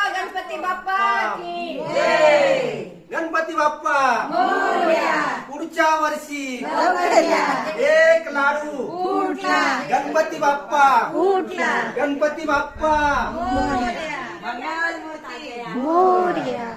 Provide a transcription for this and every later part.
गणपती बाप्पा. गणपती बाप्पा पुढच्या वर्षी. एक लाडू. गणपती बाप्पा. गणपती बाप्पा. मोर्या.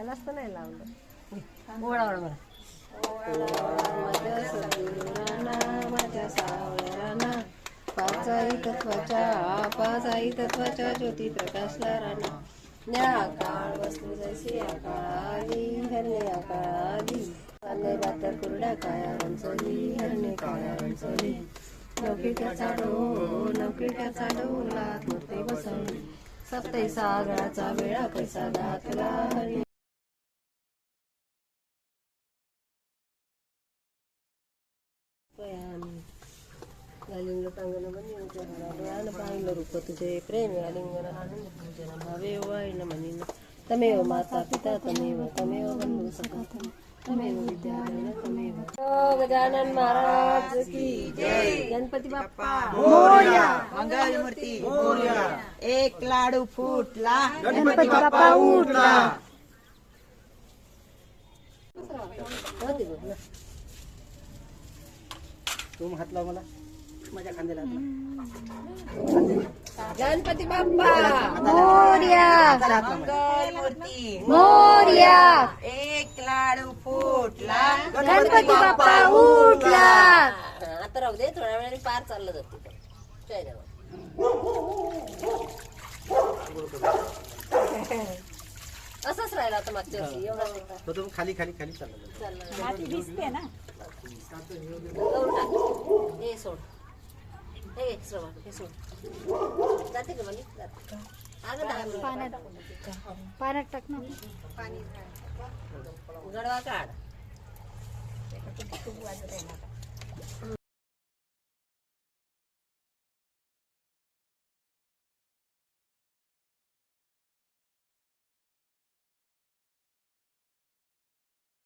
यालाच तर नाही लावलं. ओळा ओळा माझ्या सद्गुरुराना माझ्या सावळ्याना पाचाई तत्वाच्या पाचाई तत्वाच्या ज्योती प्रकाशला राणा वस्तू जैसी आकाळी हरणे आकाळी कुरड्या काया हरणे काया मूर्ती बसवली वेळा कैसा दाखला हरी गजानन महाराज की जय. गणपती बाप्पा. मंगल मूर्ती एक लाडू फुटला. गणपती बाप्पा उठला. तुम हात लाव मला. माझ्या खांद्याला हात लाव. गणपती बाप्पा! मोर्या! मंगल मूर्ती मोर्या! एक लाडू फुटला. गणपती बाप्पा उठला! आता राहू दे थोड्या वेळाने पार चाललं जाते जय देवा असंच राहिलं आता मागच्या वर्षी एवढं तुम्ही खाली खाली खाली चालला चाललं जाऊन टाक. हे सोड हे हे सोड जाते का म्हणे जाते. अगं दहा मिनिटं. पाण्यात टाक ना गडवा काढ